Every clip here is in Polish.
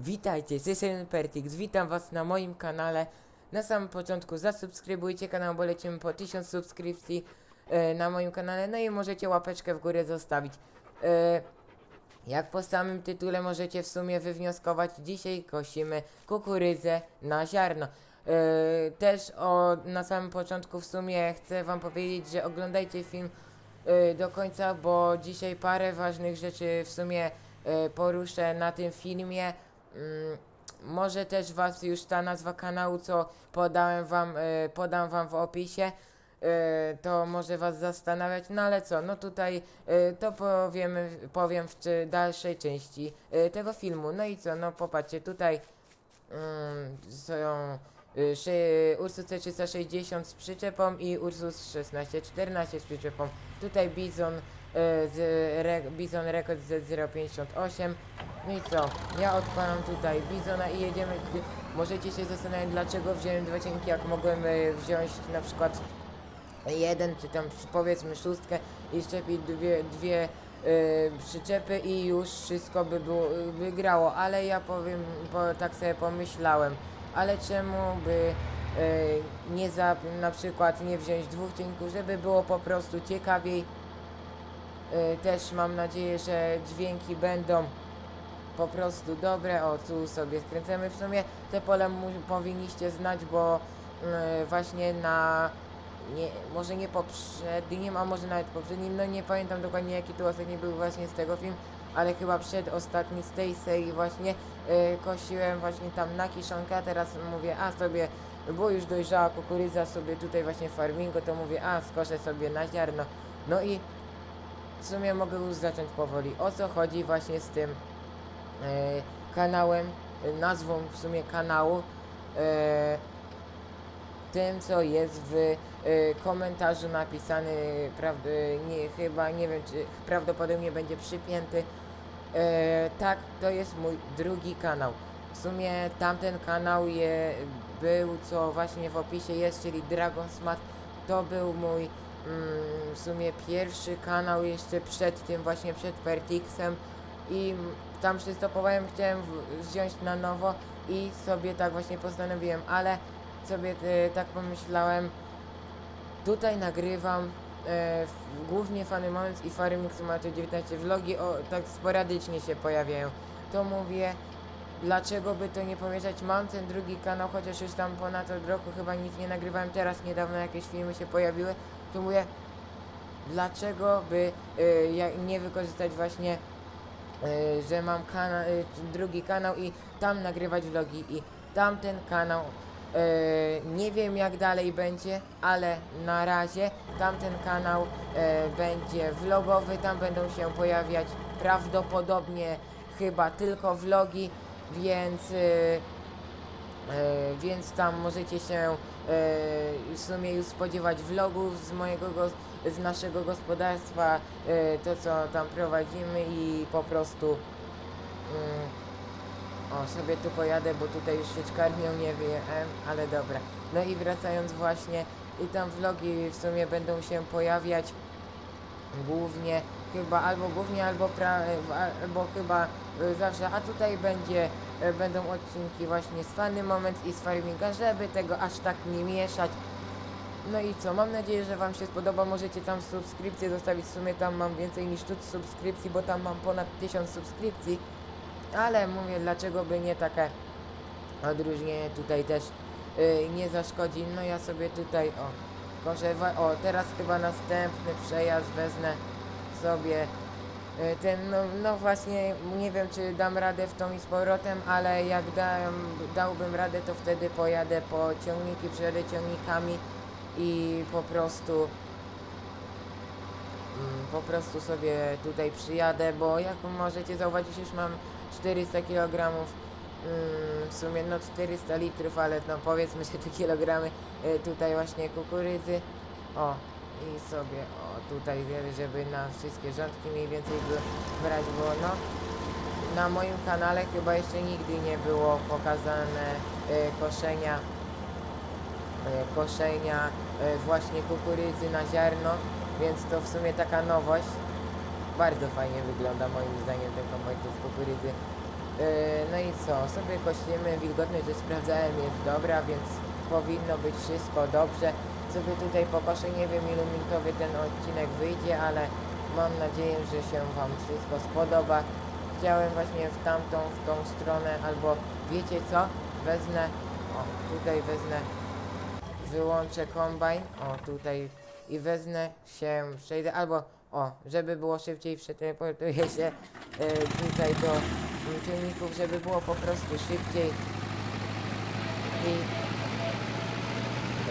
Witajcie, z jestem Pertix, witam was na moim kanale. Na samym początku zasubskrybujcie kanał, bo lecimy po 1000 subskrypcji e, na moim kanale, no i możecie łapeczkę w górę zostawić. E, jak po samym tytule możecie w sumie wywnioskować, dzisiaj kosimy kukurydzę na ziarno. E, też o, na samym początku w sumie chcę wam powiedzieć, że oglądajcie film do końca, bo dzisiaj parę ważnych rzeczy w sumie poruszę na tym filmie. Mm, może też was już ta nazwa kanału, co podałem wam, e, podam wam w opisie, e, to może was zastanawiać, no ale co, no tutaj e, to powiemy, powiem w czy dalszej części e, tego filmu. No i co, no popatrzcie, tutaj mm, są y, Ursus C360 z przyczepą i Ursus 1614 z przyczepą. Tutaj Bizon, y, z re, Bizon Record Z058. No i co? Ja odpalam tutaj Bizona i jedziemy. Możecie się zastanawiać dlaczego wziąłem dwa cienki, jak mogłem y, wziąć na przykład jeden czy tam powiedzmy szóstkę i szczepić dwie, dwie przyczepy i już wszystko by było, by grało, ale ja powiem, bo tak sobie pomyślałem, ale czemu by y, nie za, na przykład nie wziąć dwóch cienków, żeby było po prostu ciekawiej. Y, też mam nadzieję, że dźwięki będą po prostu dobre. O, tu sobie skręcamy. W sumie te pole powinniście znać, bo y, właśnie na nie, może nie poprzednim, a może nawet poprzednim, no nie pamiętam dokładnie jaki tu ostatni był właśnie z tego film, ale chyba przedostatni z tej serii właśnie y, kosiłem właśnie tam na kiszonkę, a teraz mówię, a sobie, bo już dojrzała kukurydza sobie tutaj właśnie w farmingu, to mówię, a skoszę sobie na ziarno. No i w sumie mogę już zacząć powoli. O co chodzi właśnie z tym e, kanałem, nazwą w sumie kanału, e, tym co jest w e, komentarzu napisany, prawda, nie, chyba, nie wiem, czy prawdopodobnie będzie przypięty. E, tak, to jest mój drugi kanał. W sumie tamten kanał je, był, co właśnie w opisie jest, czyli Dragon Smart. To był mój mm, w sumie pierwszy kanał jeszcze przed tym, właśnie przed Pertixem. I tam przystopowałem, chciałem wziąć na nowo i sobie tak właśnie postanowiłem, ale sobie e, tak pomyślałem, tutaj nagrywam e, w- głównie Funny Moments i Fary Macie 19 vlogi, o, tak sporadycznie się pojawiają. To mówię, dlaczego by to nie pomieszać? Mam ten drugi kanał, chociaż już tam ponad od roku chyba nic nie nagrywałem, teraz niedawno jakieś filmy się pojawiły, to mówię, dlaczego by ja- nie wykorzystać właśnie, y, że mam kana- y, drugi kanał i tam nagrywać vlogi i tamten kanał y, nie wiem jak dalej będzie, ale na razie tamten kanał y, będzie vlogowy, tam będą się pojawiać prawdopodobnie chyba tylko vlogi, więc y, E, więc tam możecie się e, w sumie już spodziewać vlogów z mojego, z naszego gospodarstwa, e, to co tam prowadzimy i po prostu mm, o sobie tu pojadę, bo tutaj już się czkarnią nie wiem, ale dobra. No i wracając właśnie i tam vlogi w sumie będą się pojawiać głównie chyba albo głównie albo pra, albo chyba e, zawsze, a tutaj będzie e, będą odcinki właśnie z Funny Moment i z Farminga, żeby tego aż tak nie mieszać. No i co, mam nadzieję, że Wam się spodoba, możecie tam subskrypcję zostawić, w sumie tam mam więcej niż tu subskrypcji, bo tam mam ponad 1000 subskrypcji, ale mówię, dlaczego by nie takie odróżnienie tutaj też y, nie zaszkodzi, no ja sobie tutaj, o, koszę, wa- o, teraz chyba następny przejazd wezmę sobie y, ten, no, no właśnie, nie wiem czy dam radę w tą i z powrotem, ale jak dam, dałbym radę, to wtedy pojadę po ciągniki, przejadę ciągnikami i po prostu po prostu sobie tutaj przyjadę, bo jak możecie zauważyć, już mam 400 kg, mm, w sumie no 400 litrów, ale no powiedzmy, że te kilogramy y, tutaj właśnie kukurydzy. O, i sobie, o tutaj, żeby na wszystkie rządki mniej więcej brać, bo no na moim kanale chyba jeszcze nigdy nie było pokazane koszenia e, koszenia e, właśnie kukurydzy na ziarno, więc to w sumie taka nowość. Bardzo fajnie wygląda moim zdaniem ten kombajn z kukurydzy. no i co, sobie kościmy, wilgotność że sprawdzałem jest dobra, więc powinno być wszystko dobrze. Sobie tutaj pokoszę, nie wiem ilu minutowy ten odcinek wyjdzie, ale mam nadzieję, że się Wam wszystko spodoba. Chciałem właśnie w tamtą, w tą stronę, albo wiecie co, wezmę, o tutaj wezmę, wyłączę kombajn, o tutaj i wezmę się, przejdę, albo o, żeby było szybciej, przeteleportuję się e, tutaj do czujników, żeby było po prostu szybciej i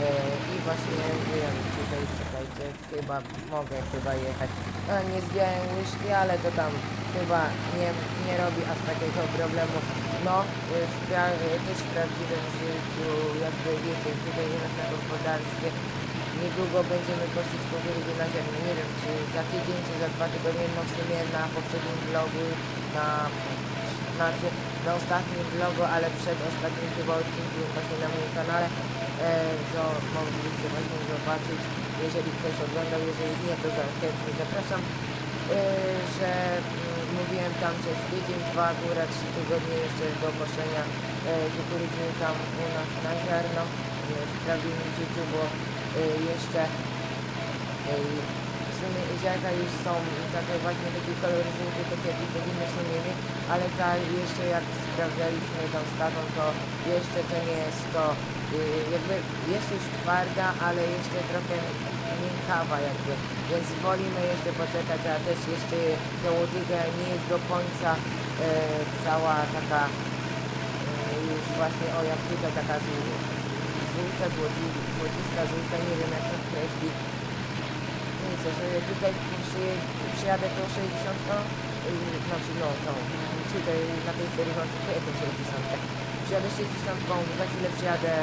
e, i właśnie wiem, tutaj czekajcie, chyba mogę chyba jechać. No nie zdjąłem łyżki, ale to tam chyba nie, nie robi aż takiego problemu. No, w pra- e, też w prawdziwym życiu, jakby wiecie, tutaj u nas na niedługo będziemy kosić kukurydzę na ziemię. Nie wiem, czy za tydzień, czy za dwa tygodnie, no w sumie na poprzednim vlogu, na, znaczy na ostatnim vlogu, ale przed ostatnim chyba właśnie na moim kanale, e, to mogliście właśnie zobaczyć, jeżeli ktoś oglądał, jeżeli nie, to chętnie zapraszam, e, że mm, mówiłem tam przez tydzień, dwa, góra, trzy tygodnie jeszcze do koszenia e, tam u nas na ziarno e, w prawdziwym życiu, bo jeszcze e, w sumie ziarna już są takie właśnie takie kolory żółte, takie jak powinny sumie mieć, ale ta jeszcze jak sprawdzaliśmy tą stawą, to jeszcze to nie jest to, y, jakby jest już twarda, ale jeszcze trochę miękkawa jakby, więc wolimy jeszcze poczekać, a też jeszcze ta łodyga nie jest do końca e, cała taka e, już właśnie, o jak tutaj taka żół- żółta, błodzi- błodzista, żółta, nie wiem jak to określić, no i co, że tutaj przyje, przyjadę to 60, yy, znaczy no to tutaj na tej serii mam tylko jedną 60. Przyjadę 60, za chwilę przyjadę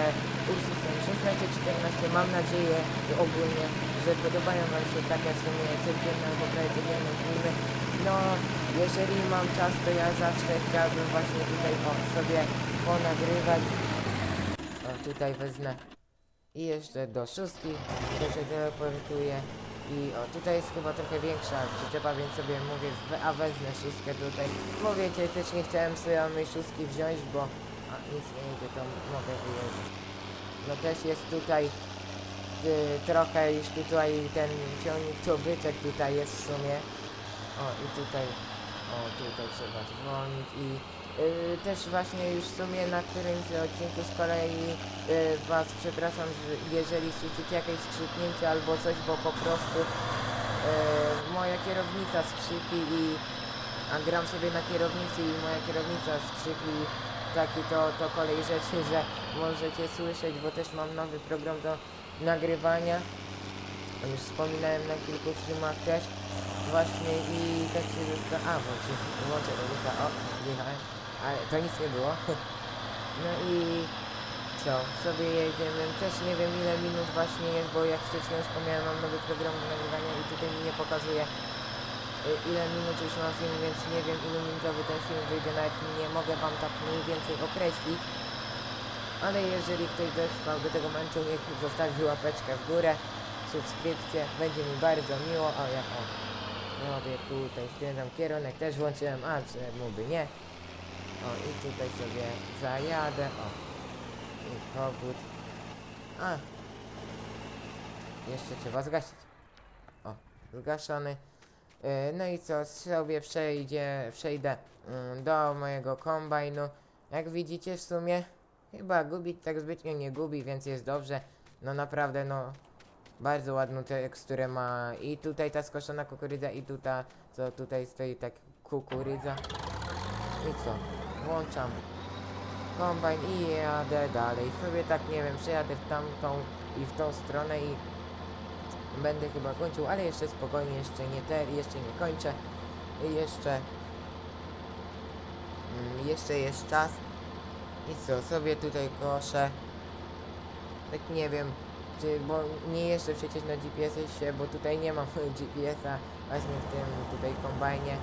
Ursusem 16-14. Mam nadzieję ogólnie, że podobają Wam się takie w sumie codzienne albo prawie codzienne filmy. No, jeżeli mam czas, to ja zawsze chciałbym właśnie tutaj o, sobie ponagrywać. Tutaj wezmę i jeszcze do szóstki, to się teleportuje i o tutaj jest chyba trochę większa przyczepa, więc sobie mówię, a wezmę szóstkę tutaj. Mówię cię, też nie chciałem sobie mojej szóstki wziąć, bo a nic nie idzie, to mogę wyjeżdżać. No też jest tutaj y, trochę już tutaj ten ciągnik, to tutaj jest w sumie. O i tutaj, o tutaj trzeba zwolnić i też właśnie już w sumie na którymś odcinku z kolei y, was przepraszam, że jeżeli słyszycie jakieś skrzypnięcie albo coś, bo po prostu y, moja kierownica skrzypi i a gram sobie na kierownicy i moja kierownica skrzypi taki to, to kolej rzeczy, że możecie słyszeć, bo też mam nowy program do nagrywania. Już wspominałem na kilku filmach też. Właśnie i tak się. A, włączę, włączę logika. O, wjechałem. Ale to nic nie było. No i co? Sobie jedziemy. Też nie wiem ile minut właśnie jest, bo jak wcześniej wspomniałem, mam nowy program do nagrywania i tutaj mi nie pokazuje y, ile minut już mam film, więc nie wiem ilu minutowy ten film wyjdzie, nawet nie mogę wam tak mniej więcej określić. Ale jeżeli ktoś dotrwał do tego momentu, niech zostawi łapeczkę w górę, subskrypcję, będzie mi bardzo miło. O, ja o, robię tutaj, skręcam kierunek, też włączyłem, a czemu by nie. O, i tutaj sobie zajadę, o, i kogut. A, jeszcze trzeba zgasić. O, zgaszony. Yy, No i co, sobie przejdzie, przejdę mm, do mojego kombajnu. Jak widzicie w sumie, chyba gubi tak zbytnio nie gubi, więc jest dobrze. No naprawdę, no, bardzo ładną teksturę ma i tutaj ta skoszona kukurydza i tutaj, co tutaj stoi tak kukurydza. I co, włączam kombajn i jadę dalej. Sobie tak, nie wiem, przejadę w tamtą i w tą stronę i będę chyba kończył, ale jeszcze spokojnie, jeszcze nie te, jeszcze nie kończę. Jeszcze mm, jeszcze jest czas. I co, sobie tutaj koszę. Tak nie wiem, czy, bo nie jeszcze przecież na GPS-ie się, bo tutaj nie mam GPS-a właśnie w tym tutaj kombajnie.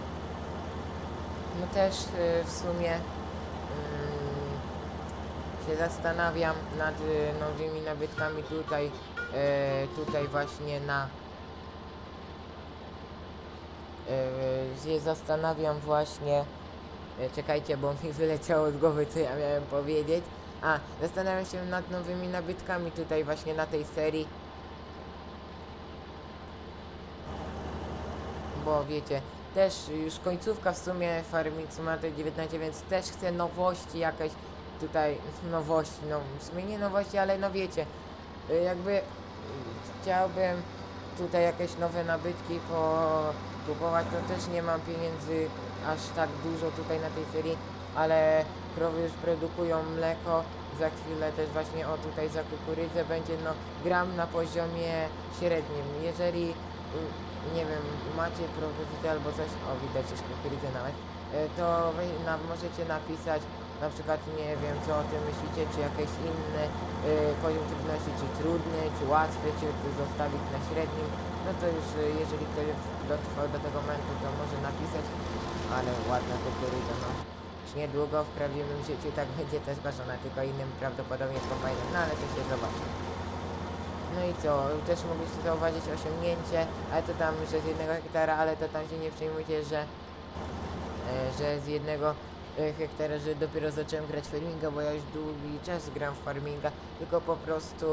No też y, w sumie mm, się zastanawiam nad y, nowymi nabytkami tutaj, y, tutaj właśnie na y, się zastanawiam właśnie czekajcie, bo mi wyleciało z głowy, co ja miałem powiedzieć. A, zastanawiam się nad nowymi nabytkami tutaj właśnie na tej serii. Bo wiecie, też już końcówka w sumie Farming Simulator 19, więc też chcę nowości jakieś tutaj, nowości, no w sumie nie nowości, ale no wiecie, y, jakby chciałbym tutaj jakieś nowe nabytki po- kupować, no też nie mam pieniędzy aż tak dużo tutaj na tej serii, ale krowy już produkują mleko, za chwilę też właśnie o tutaj za kukurydzę będzie no gram na poziomie średnim, jeżeli nie wiem, macie propozycję albo coś, o widać już kukurydzę nawet, e, to wy możecie napisać na przykład, nie wiem, co o tym myślicie, czy jakiś inny y, poziom trudności, czy trudny, czy łatwy, czy zostawić na średnim, no to już y, jeżeli ktoś dotrwał do tego momentu, to może napisać, ale ładna kukurydza, no. Już niedługo w prawdziwym życiu tak będzie też ważona, tylko innym prawdopodobnie kombajnem, no ale to się zobaczy. No i co, też mogliście zauważyć osiągnięcie, ale to tam, że z jednego hektara, ale to tam się nie przejmujcie, że, e, że z jednego e, hektara, że dopiero zacząłem grać farminga, bo ja już długi czas gram w farminga, tylko po prostu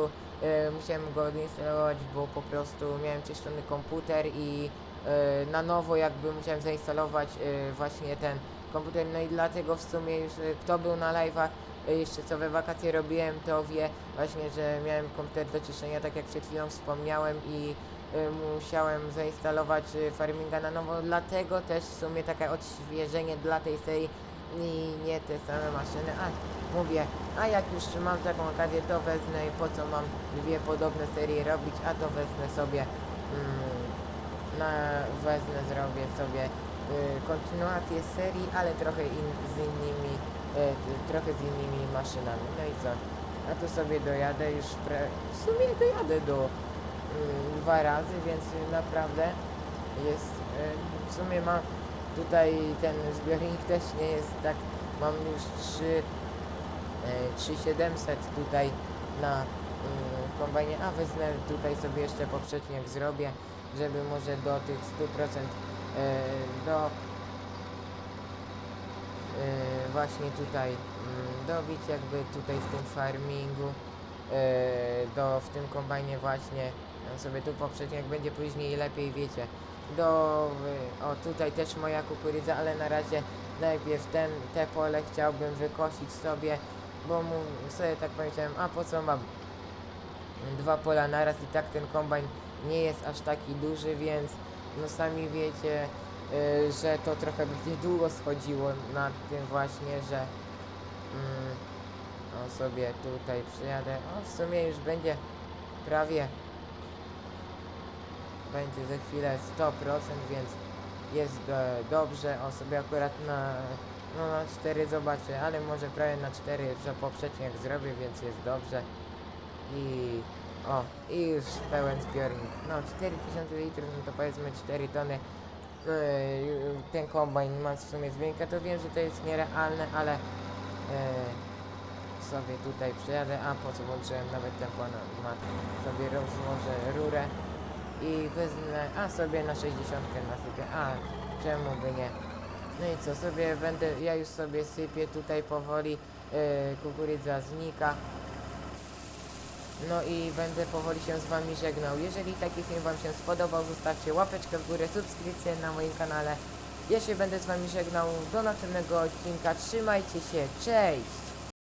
e, musiałem go odinstalować, bo po prostu miałem czyszczony komputer i na nowo jakby musiałem zainstalować właśnie ten komputer, no i dlatego w sumie już kto był na live'ach, jeszcze co we wakacje robiłem, to wie właśnie, że miałem komputer do czyszczenia, tak jak przed chwilą wspomniałem i y, musiałem zainstalować y, Farminga na nowo, dlatego też w sumie takie odświeżenie dla tej serii i nie te same maszyny, a mówię, a jak już mam taką okazję, to wezmę i po co mam dwie podobne serie robić, a to wezmę sobie mm, na, wezmę, zrobię sobie y, kontynuację serii, ale trochę in, z innymi, trochę z innymi maszynami, no i co? A tu sobie dojadę już pre... w sumie dojadę do y, dwa razy, więc naprawdę jest y, w sumie mam tutaj ten zbiornik też nie jest tak mam już 3 y, 3700 tutaj na y, kombajnie, a wezmę tutaj sobie jeszcze poprzeczniak zrobię, żeby może do tych 100% y, do właśnie tutaj mm, dobić jakby tutaj w tym farmingu y, do w tym kombajnie właśnie ja sobie tu poprzednio jak będzie później lepiej wiecie. Do y, o tutaj też moja kukurydza ale na razie najpierw ten te pole chciałbym wykosić sobie bo mu sobie tak powiedziałem a po co mam dwa pola naraz i tak ten kombajn nie jest aż taki duży więc no sami wiecie y, że to trochę będzie długo schodziło na tym właśnie, że mm, o sobie tutaj przyjadę. O w sumie już będzie prawie będzie za chwilę 100%, więc jest e, dobrze. O sobie akurat na no na 4 zobaczę, ale może prawie na 4 że poprzeczniak zrobię, więc jest dobrze. I o, i już pełen zbiornik. No 4000 litrów, no to powiedzmy 4 tony ten kombajn ma w sumie dźwięka, to wiem, że to jest nierealne, ale yy, sobie tutaj przejadę, a po co włączyłem nawet tempo na mat, sobie rozłożę rurę i wezmę, a sobie na 60 nasypię, a czemu by nie. No i co, sobie będę, ja już sobie sypię tutaj powoli, yy, kukurydza znika. No i będę powoli się z wami żegnał. Jeżeli taki film wam się spodobał, zostawcie łapeczkę w górę, subskrypcję na moim kanale. Ja się będę z wami żegnał do następnego odcinka. Trzymajcie się, cześć!